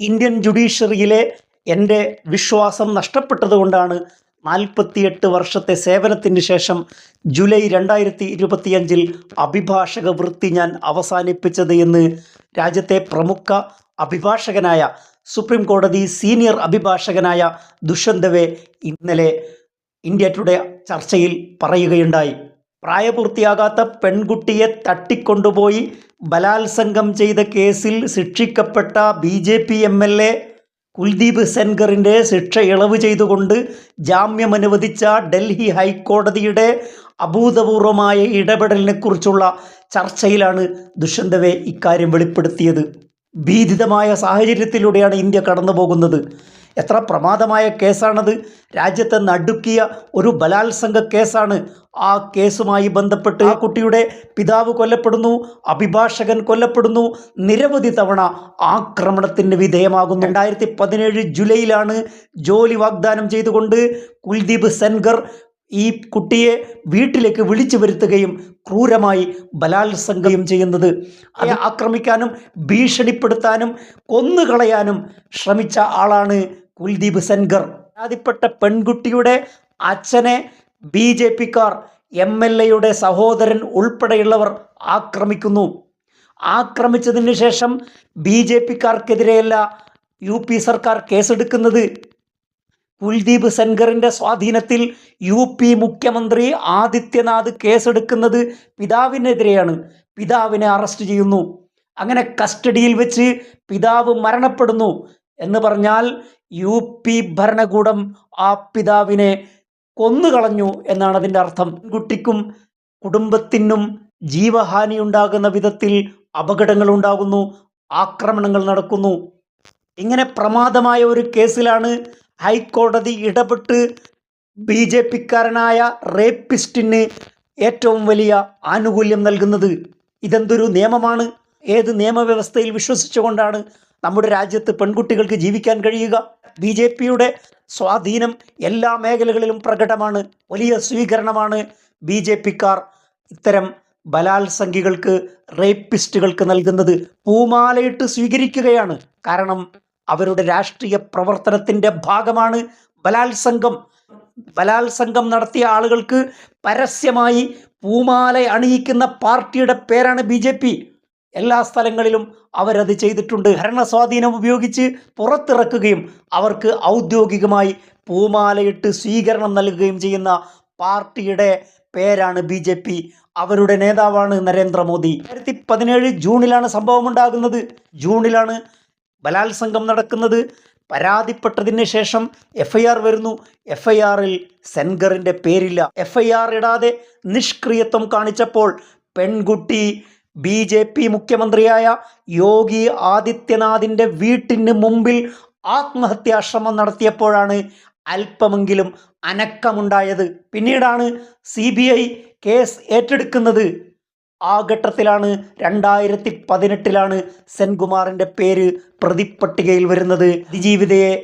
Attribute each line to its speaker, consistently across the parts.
Speaker 1: Indian ജുഡീഷ്യറിയിലെ എന്റെ വിശ്വാസം നഷ്ടപ്പെട്ടതുകൊണ്ടാണ് നാൽപ്പത്തിയെട്ട് വർഷത്തെ സേവനത്തിന് ശേഷം ജൂലൈ രണ്ടായിരത്തി ഇരുപത്തിയഞ്ചിൽ അഭിഭാഷക വൃത്തി ഞാൻ അവസാനിപ്പിച്ചത് എന്ന് രാജ്യത്തെ പ്രമുഖ അഭിഭാഷകനായ സുപ്രീം കോടതി സീനിയർ അഭിഭാഷകനായ ദുഷ്യന്തവെ ഇന്നലെ ഇന്ത്യ ടുഡേ ചർച്ചയിൽ പറയുകയുണ്ടായി. പ്രായപൂർത്തിയാകാത്ത പെൺകുട്ടിയെ തട്ടിക്കൊണ്ടുപോയി ബലാത്സംഗം ചെയ്ത കേസിൽ ശിക്ഷിക്കപ്പെട്ട B J P M L A Kuldeep സെൻഗറിന്റെ ശിക്ഷ ഇളവ് ചെയ്തുകൊണ്ട് ജാമ്യം അനുവദിച്ച ഡൽഹി ഹൈക്കോടതിയുടെ അഭൂതപൂർവമായ ഇടപെടലിനെക്കുറിച്ചുള്ള ചർച്ചയിലാണ് ദുഷ്യന്തവെ ഇക്കാര്യം വെളിപ്പെടുത്തിയത്. ഭീതിതമായ സാഹചര്യത്തിലൂടെയാണ് ഇന്ത്യ കടന്നു പോകുന്നത് എത്ര പ്രമാദമായ കേസാണത്. രാജ്യത്തെ നടുക്കിയ ഒരു ബലാത്സംഗ കേസാണ് ആ കേസുമായി ബന്ധപ്പെട്ട് ആ കുട്ടിയുടെ പിതാവ് കൊല്ലപ്പെടുന്നു അഭിഭാഷകൻ കൊല്ലപ്പെടുന്നു. നിരവധി തവണ ആക്രമണത്തിന് വിധേയമാകുന്നു. രണ്ടായിരത്തി പതിനേഴ് ജൂലൈയിലാണ് ജോലി വാഗ്ദാനം ചെയ്തുകൊണ്ട് കുൽദീപ് സെൻഗർ ഈ കുട്ടിയെ വീട്ടിലേക്ക് വിളിച്ചു വരുത്തുകയും ക്രൂരമായി ബലാത്സംഗം ചെയ്യുന്നത്. അത് ആക്രമിക്കാനും ഭീഷണിപ്പെടുത്താനും കൊന്നുകളയാനും ശ്രമിച്ച ആളാണ് കുൽദീപ് സെൻഗർ. പരാതിപ്പെട്ട പെൺകുട്ടിയുടെ അച്ഛനെ ബി ജെ പിക്കാർ എം എൽ എയുടെ സഹോദരൻ ഉൾപ്പെടെയുള്ളവർ ആക്രമിക്കുന്നു. ആക്രമിച്ചതിന് ശേഷം ബി ജെ പിക്കാർക്കെതിരെയല്ല യു പി സർക്കാർ കേസെടുക്കുന്നത്. കുൽദീപ് സെൻഗറിന്റെ സ്വാധീനത്തിൽ യു പി മുഖ്യമന്ത്രി ആദിത്യനാഥ് കേസെടുക്കുന്നത് പിതാവിനെതിരെയാണ്. പിതാവിനെ അറസ്റ്റ് ചെയ്യുന്നു. അങ്ങനെ കസ്റ്റഡിയിൽ വെച്ച് പിതാവ് മരണപ്പെടുന്നു. എന്ന് പറഞ്ഞാൽ യു പി ഭരണകൂടം ആ പിതാവിനെ കൊന്നുകളഞ്ഞു എന്നാണ് അതിന്റെ അർത്ഥം. കുട്ടിക്കും കുടുംബത്തിനും ജീവഹാനി ഉണ്ടാകുന്ന വിധത്തിൽ അപകടങ്ങൾ ഉണ്ടാകുന്നു ആക്രമണങ്ങൾ നടക്കുന്നു. ഇങ്ങനെ പ്രമാദമായ ഒരു കേസിലാണ് ഹൈക്കോടതി ഇടപെട്ട് ബി ജെ പിക്കാരനായ റേപ്പിസ്റ്റിന് ഏറ്റവും വലിയ ആനുകൂല്യം നൽകുന്നത്. ഇതെന്തൊരു നിയമമാണ്? ഏത് നിയമവ്യവസ്ഥയിൽ വിശ്വസിച്ചുകൊണ്ടാണ് നമ്മുടെ രാജ്യത്ത് പെൺകുട്ടികൾക്ക് ജീവിക്കാൻ കഴിയുക. ബി ജെ പിയുടെ സ്വാധീനം എല്ലാ മേഖലകളിലും പ്രകടമാണ്. വലിയ സ്വീകരണമാണ് ബി ജെ പിക്കാർ ഇത്തരം ബലാത്സംഗികൾക്ക് റേപ്പിസ്റ്റുകൾക്ക് നൽകുന്നത്. പൂമാലയിട്ട് സ്വീകരിക്കുകയാണ്. കാരണം അവരുടെ രാഷ്ട്രീയ പ്രവർത്തനത്തിന്റെ ഭാഗമാണ് ബലാത്സംഗം. ബലാത്സംഗം നടത്തിയ ആളുകൾക്ക് പരസ്യമായി പൂമാല അണിയിക്കുന്ന പാർട്ടിയുടെ പേരാണ് ബി എല്ലാ സ്ഥലങ്ങളിലും അവരത് ചെയ്തിട്ടുണ്ട്. ഭരണ സ്വാധീനം ഉപയോഗിച്ച് പുറത്തിറക്കുകയും അവർക്ക് ഔദ്യോഗികമായി പൂമാലയിട്ട് സ്വീകരണം നൽകുകയും ചെയ്യുന്ന പാർട്ടിയുടെ പേരാണ് ബി ജെ പി. അവരുടെ നേതാവാണ് നരേന്ദ്രമോദി. രണ്ടായിരത്തി പതിനേഴ് ജൂണിലാണ് സംഭവം ഉണ്ടാകുന്നത് ജൂണിലാണ് ബലാത്സംഗം നടക്കുന്നത്. പരാതിപ്പെട്ടതിന് ശേഷം എഫ് ഐ ആർ വരുന്നു. എഫ് ഐ ആറിൽ സെൻഗറിന്റെ പേരില്ല. എഫ് ഐ ആർ ഇടാതെ നിഷ്ക്രിയത്വം കാണിച്ചപ്പോൾ പെൺകുട്ടി ബി ജെ പി മുഖ്യമന്ത്രിയായ യോഗി ആദിത്യനാഥിന്റെ വീട്ടിന് മുമ്പിൽ ആത്മഹത്യാശ്രമം നടത്തിയപ്പോഴാണ് അല്പമെങ്കിലും അനക്കമുണ്ടായത്. പിന്നീടാണ് സി ബി ഐ കേസ് ഏറ്റെടുക്കുന്നത്. ആ ഘട്ടത്തിലാണ് രണ്ടായിരത്തി പതിനെട്ടിലാണ് സെൻകുമാറിന്റെ പേര് പ്രതിപ്പട്ടികയിൽ വരുന്നത്. അതിജീവിതയെ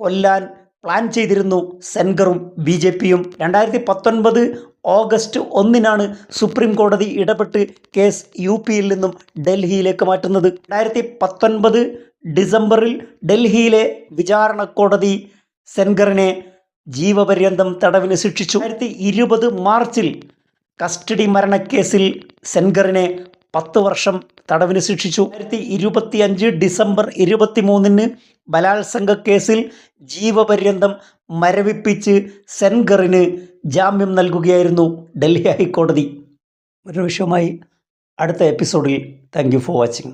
Speaker 1: കൊല്ലാൻ പ്ലാൻ ചെയ്തിരുന്നു സെൻഗറും ബി ജെ പിയും. രണ്ടായിരത്തി പത്തൊൻപത് ഓഗസ്റ്റ് ഒന്നിനാണ് സുപ്രീം കോടതി ഇടപെട്ട് കേസ് യു പിയിൽ നിന്നും ഡൽഹിയിലേക്ക് മാറ്റുന്നത്. രണ്ടായിരത്തി പത്തൊൻപത് ഡിസംബറിൽ ഡൽഹിയിലെ വിചാരണ കോടതി സെൻഗറിനെ ജീവപര്യന്തം തടവിന് ശിക്ഷിച്ചു. രണ്ടായിരത്തി ഇരുപത് മാർച്ചിൽ കസ്റ്റഡി മരണക്കേസിൽ സെൻഗറിനെ പത്ത് വർഷം തടവിന് ശിക്ഷിച്ചു. രണ്ടായിരത്തി ഇരുപത്തി അഞ്ച് ഡിസംബർ ഇരുപത്തി മൂന്നിന് ബലാത്സംഗ കേസിൽ ജീവപര്യന്തം മരവിപ്പിച്ച് സെൻഗറിന് ജാമ്യം നൽകുകയായിരുന്നു ഡൽഹി ഹൈക്കോടതി. ഒരു വിഷയമായി അടുത്ത എപ്പിസോഡിൽ. Thank for watching.